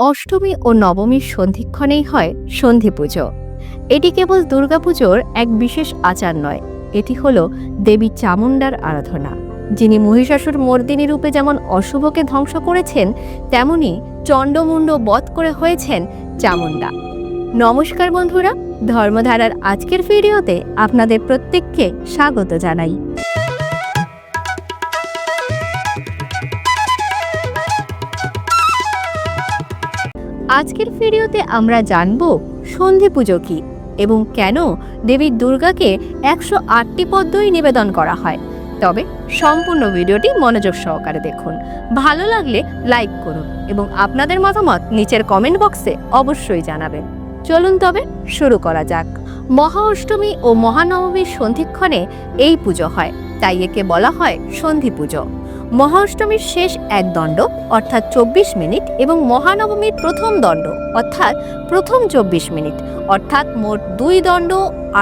অষ্টমী ও নবমীর সন্ধিক্ষণেই হয় সন্ধি পুজো। এটি কেবল দুর্গাপুজোর এক বিশেষ আচার নয়, এটি হল দেবী চামুণ্ডার আরাধনা। যিনি মহিষাসুর মর্দিনী রূপে যেমন অশুভকে ধ্বংস করেছেন, তেমনি চণ্ডমুণ্ড বধ করে হয়েছেন চামুণ্ডা। নমস্কার বন্ধুরা, ধর্মধারার আজকের ভিডিওতে আপনাদের প্রত্যেককে স্বাগত জানাই। আজকের ভিডিওতে আমরা জানব সন্ধি পুজো কী এবং কেন দেবী দুর্গাকে একশো আটটি পদ্মই নিবেদন করা হয়। তবে সম্পূর্ণ ভিডিওটি মনোযোগ সহকারে দেখুন। ভালো লাগলে লাইক করুন এবং আপনাদের মতামত নিচের কমেন্ট বক্সে অবশ্যই জানাবেন। চলুন তবে শুরু করা যাক। মহা অষ্টমী ও মহানবমীর সন্ধিক্ষণে এই পুজো হয়, তাই একে বলা হয় সন্ধি পুজো। মহাষ্টমীর শেষ এক দণ্ড, অর্থাৎ চব্বিশ মিনিট, এবং মহানবমীর প্রথম দণ্ড, অর্থাৎ প্রথম চব্বিশ মিনিট, অর্থাৎ মোট দুই দণ্ড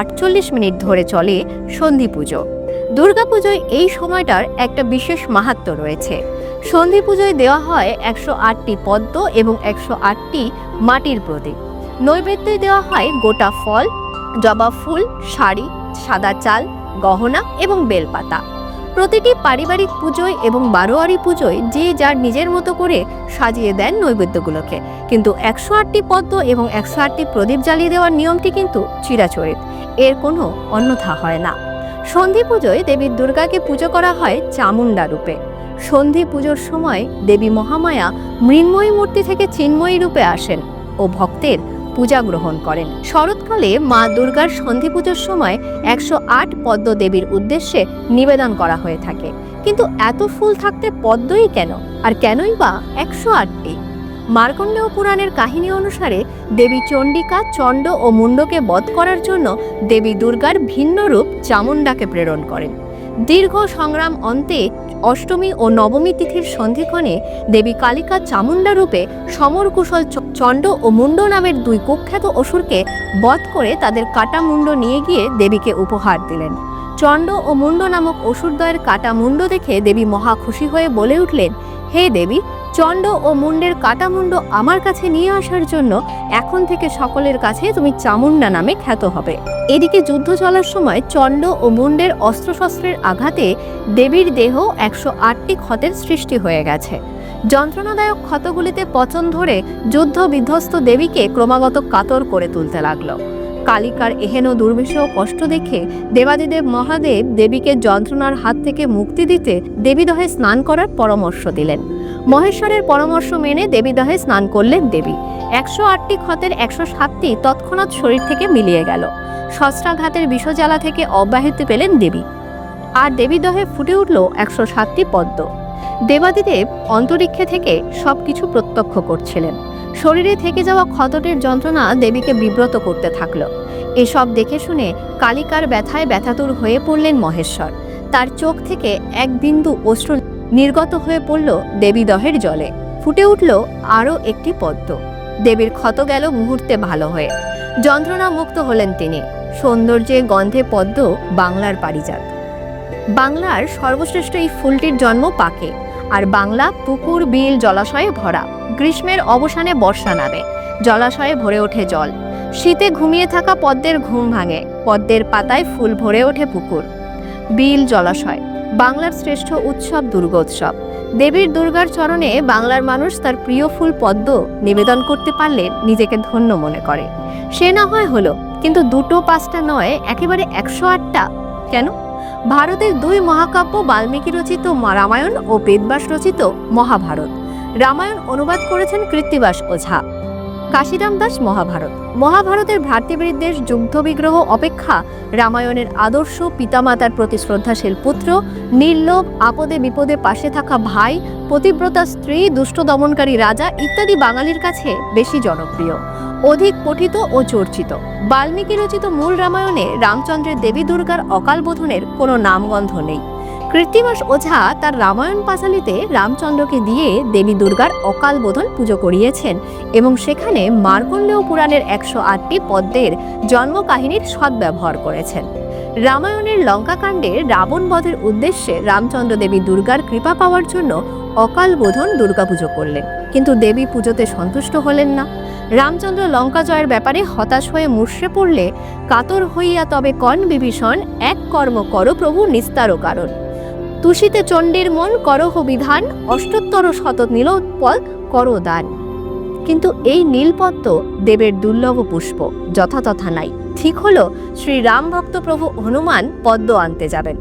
আটচল্লিশ মিনিট ধরে চলে সন্ধি পুজো। দুর্গাপুজোয় এই সময়টার একটা বিশেষ মাহাত্ম্য রয়েছে। সন্ধি পুজোয় দেওয়া হয় একশো আটটি পদ্ম এবং একশো আটটি মাটির প্রদীপ। নৈবেদ্যে দেওয়া হয় গোটা ফল, জবা ফুল, শাড়ি, সাদা চাল, গহনা এবং বেলপাতা। প্রতিটি পারিবারিক পুজোয় এবং বারোয়ারি পুজোয় যে যার নিজের মতো করে সাজিয়ে দেন নৈবেদ্যগুলোকে। কিন্তু একশো আটটি পদ্ম এবং একশো আটটি প্রদীপ জ্বালিয়ে দেওয়ার নিয়মটি কিন্তু চিরাচরিত। এর কোনো অন্যথা হয় না। সন্ধি পুজোয় দেবী দুর্গাকে পুজো করা হয় চামুণ্ডা রূপে। সন্ধি পুজোর সময় দেবী মহামায়া মৃন্ময়ী মূর্তি থেকে চিন্ময়ী রূপে আসেন ও ভক্তের পূজা গ্রহণ করেন। শরৎকালে মা দুর্গার সন্ধি পুজোর সময় একশো আট পদ্ম দেবীর উদ্দেশ্যে নিবেদন করা হয়ে থাকে। কিন্তু এত ফুল থাকতে পদ্মই কেন? আর কেনই বা একশো আটটি? মার্কণ্ডেয় পুরাণের কাহিনী অনুসারে দেবী চণ্ডিকা চণ্ড ও মুন্ডকে বধ করার জন্য দেবী দুর্গার ভিন্ন রূপ চামুণ্ডাকে প্রেরণ করেন। দীর্ঘ সংগ্রাম অন্তে অষ্টমী ও নবমী তিথির সন্ধিক্ষণে দেবী কালিকা চামুণ্ডা রূপে সমর কুশল চ- চণ্ড ও মুন্ড নামের দুই কুখ্যাত অসুরকে বধ করে তাদের কাটা মুন্ড নিয়ে গিয়ে দেবীকে উপহার দিলেন। চণ্ড ও মুন্ড নামক অসুরদ্বয়ের কাটা মুন্ড দেখে দেবী মহা খুশি হয়ে বলে উঠলেন, হে দেবী, চণ্ড ও মুন্ডের কাটা মুন্ড আমার কাছে নিয়ে আসার জন্য এখন থেকে সকলের কাছে তুমি চামুণ্ডা নামে খ্যাত হবে। এদিকে যুদ্ধ চলার সময় চণ্ড ও মুন্ডের অস্ত্রশস্ত্রের আঘাতে দেবীর দেহ একশো আটটি ক্ষতের সৃষ্টি হয়ে গেছে। যন্ত্রণাদায়ক ক্ষতগুলিতে পচন ধরে যুদ্ধ বিধ্বস্ত দেবীকে ক্রমাগত কাতর করে তুলতে লাগল। কালিকার এহেন দুর্বিষহ কষ্ট দেখে দেবাদিদেব মহাদেব দেবীকে যন্ত্রণার হাত থেকে মুক্তি দিতে দেবীদহে স্নান করার পরামর্শ দিলেন। মহেশ্বরের পরামর্শ মেনে দেবীদহে স্নান করলেন দেবী। একশো আটটি ক্ষতের একশো সাতটি তৎক্ষণাৎ শরীর থেকে মিলিয়ে গেল। শস্ত্রাঘাতের বিষজ্বালা থেকে অব্যাহতি পেলেন দেবী। আর দেবীদহে ফুটে উঠল একশো সাতটি পদ্ম। দেবাদিদেব অন্তরিক্ষে থেকে সব কিছু প্রত্যক্ষ করছিলেন। শরীরে থেকে যাওয়া ক্ষতটির যন্ত্রণা দেবীকে বিব্রত করতে থাকল। এসব দেখে শুনে কালিকার ব্যথায় ব্যথাতুর হয়ে পড়লেন মহেশ্বর। তার চোখ থেকে এক বিন্দু অশ্রু নির্গত হয়ে পড়ল দেবীদহের জলে। ফুটে উঠল আরও একটি পদ্ম। দেবীর ক্ষত গেল মুহূর্তে ভালো হয়ে। যন্ত্রণা মুক্ত হলেন তিনি। সৌন্দর্যে গন্ধে পদ্ম বাংলার পারিজাত। বাংলার সর্বশ্রেষ্ঠ এই ফুলটির জন্ম পাকে। আর বাংলা পুকুর, বিল, জলাশয়ে ভরা। গ্রীষ্মের অবসানে বর্ষা নামে। জলাশয়ে ভরে ওঠে জল। শীতে ঘুমিয়ে থাকা পদ্মের ঘুম ভাঙে। পদ্মের পাতায় ফুল ভরে ওঠে পুকুর। বিল, জলাশয়। বাংলার শ্রেষ্ঠ উৎসব দুর্গোৎসব। দেবীর দুর্গার চরণে বাংলার মানুষ তার প্রিয় ফুল পদ্ম নিবেদন করতে পারলে নিজেকে ধন্য মনে করে। সে না হয় হলো, কিন্তু দুটো পাঁচটা নয়, একেবারে একশো আটটা। কেন? ভারতের দুই মহাকাব্য, বাল্মীকি রচিত রামায়ণ ও বেদবাস রচিত মহাভারত। রামায়ণ অনুবাদ করেছেন কৃত্তিবাস ওঝা। কাশিরাম দাস মহাভারত। মহাভারতের ভ্রাতৃবৃদ্দের যুদ্ধ বিগ্রহ অপেক্ষা রামায়ণের আদর্শ পিতামাতার প্রতি শ্রদ্ধাশীল পুত্র, নির্লোভ, আপদে বিপদে পাশে থাকা ভাই, পতিব্রতা স্ত্রী, দুষ্ট দমনকারী রাজা ইত্যাদি বাঙালির কাছে বেশি জনপ্রিয়। অধিক পঠিত ও চর্চিত। বাল্মীকি রচিত মূল রামায়ণে রামচন্দ্রের দেবী দুর্গার অকাল বোধনের কোনো নামগন্ধ নেই। কৃত্তিবাস ওঝা তার রামায়ণ পাঁচালিতে রামচন্দ্রকে দিয়ে দেবী দুর্গার অকাল বোধন পুজো করিয়েছেন এবং সেখানে মার্কণ্ডেয় পুরাণের একশো আটটি পদ্মের জন্মকাহিনীর সদ্ব্যবহার করেছেন। রামায়ণের লঙ্কাকাণ্ডে রাবণ বধের উদ্দেশ্যে রামচন্দ্র দেবী দুর্গার কৃপা পাওয়ার জন্য অকাল বোধন দুর্গাপুজো করলেন, কিন্তু দেবী পুজোতে সন্তুষ্ট হলেন না। রামচন্দ্র লঙ্কা জয়ের ব্যাপারে হতাশ হয়ে মুষড়ে পড়লে কাতর হইয়া তবে কন বিভীষণ এক কর্ম কর প্রভু নিস্তার কারণ। তুষিতে চণ্ডীর মন করহ বিধান, অষ্টোত্তর শত নীলোৎপল করো দান। কিন্তু এই নীলপদ্ম দেবের দুর্লভ পুষ্প যথাতথা নাই। ঠিক হলো শ্রী রাম ভক্ত প্রভু হনুমান পদ্ম আনতে যাবেন।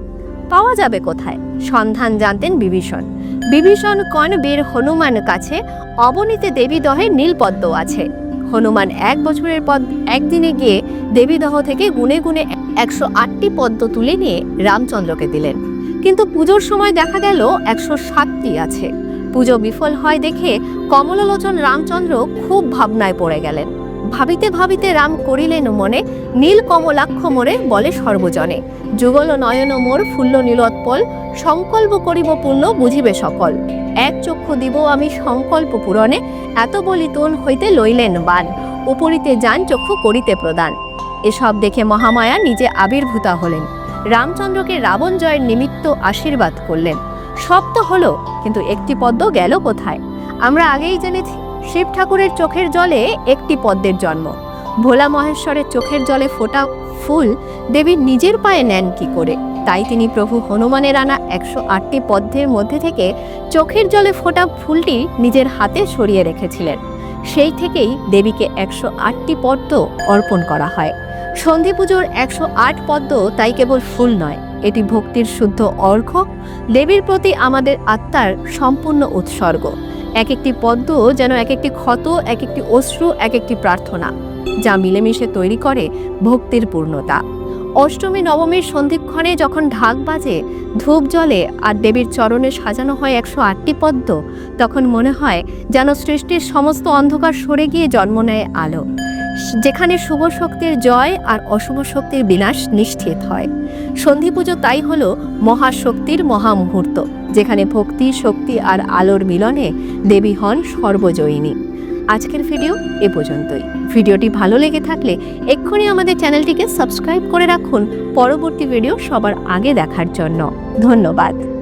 পাওয়া যাবে কোথায়? সন্ধান জানতেন বিভীষণ। বিভীষণ কন বীর হনুমান কাছে অবনীতে দেবীদহে নীলপদ্ম আছে। হনুমান এক বছরের পদ একদিনে গিয়ে দেবীদহ থেকে গুনে গুনে একশো আটটি পদ্ম তুলে নিয়ে রামচন্দ্রকে দিলেন। কিন্তু পুজোর সময় দেখা গেল একশো সাতটি আছে। পুজো বিফল হয় দেখে কমললোচন রামচন্দ্র খুব ভাবনায় পড়ে গেলেন। ভাবিতে ভাবিতে রাম করিলেন মনে, নীল কমলাক্ষ মোরে বলে সর্বজনে, যুগল নয়ন মোর ফুল্ল নীলোৎপল, সংকল্প করিব পূর্ণ বুঝিবে সকল। এক চক্ষু দিব আমি সংকল্প পূরণে, এত বলি তোন হইতে লইলেন বান, উপরিতে যান চক্ষু করিতে প্রদান। এসব দেখে মহামায়া নিজে আবির্ভূতা হলেন। রামচন্দ্রকে রাবণ জয়ের নিমিত্ত আশীর্বাদ করলেন। সব তো হলো, কিন্তু একটি পদ্ম গেল কোথায়? আমরা আগেই জেনেছি, শিব ঠাকুরের চোখের জলে একটি পদ্মের জন্ম। ভোলা মহেশ্বরের চোখের জলে ফোটা ফুল দেবীর নিজের পায়ে নেন কি করে? তাই তিনি প্রভু হনুমানের আনা একশো আটটি পদ্মের মধ্যে থেকে চোখের জলে ফোটা ফুলটি নিজের হাতে সরিয়ে রেখেছিলেন। সেই থেকেই দেবীকে একশো আটটি পদ্ম অর্পণ করা হয়। সন্ধি পুজোর একশো আট পদ্ম তাই কেবল ফুল নয়, এটি ভক্তির শুদ্ধ অর্ঘ্য দেবীর প্রতি আমাদের আত্মার সম্পূর্ণ উৎসর্গ। এক একটি পদ্ম যেন এক একটি ক্ষত, এক একটি অশ্রু, এক একটি প্রার্থনা, যা মিলেমিশে তৈরি করে ভক্তির পূর্ণতা। অষ্টমী, নবমীর সন্ধিক্ষণে যখন ঢাক বাজে, ধূপ জলে আর দেবীর চরণে সাজানো হয় একশো আটটি পদ্ম, তখন মনে হয় যেন সৃষ্টির সমস্ত অন্ধকার সরে গিয়ে জন্ম নেয় আলো। যেখানে শুভ শক্তির জয় আর অশুভ শক্তির বিনাশ নিশ্চিত হয়। সন্ধি পুজো তাই হল মহাশক্তির মহামুহূর্ত, যেখানে ভক্তি, শক্তি আর আলোর মিলনে দেবী হন সর্বজয়িনী। আজকের ভিডিও এ পর্যন্তই। ভিডিওটি ভালো লেগে থাকলে এক্ষুনি আমাদের চ্যানেলটিকে সাবস্ক্রাইব করে রাখুন। পরবর্তী ভিডিও সবার আগে দেখার জন্য। ধন্যবাদ।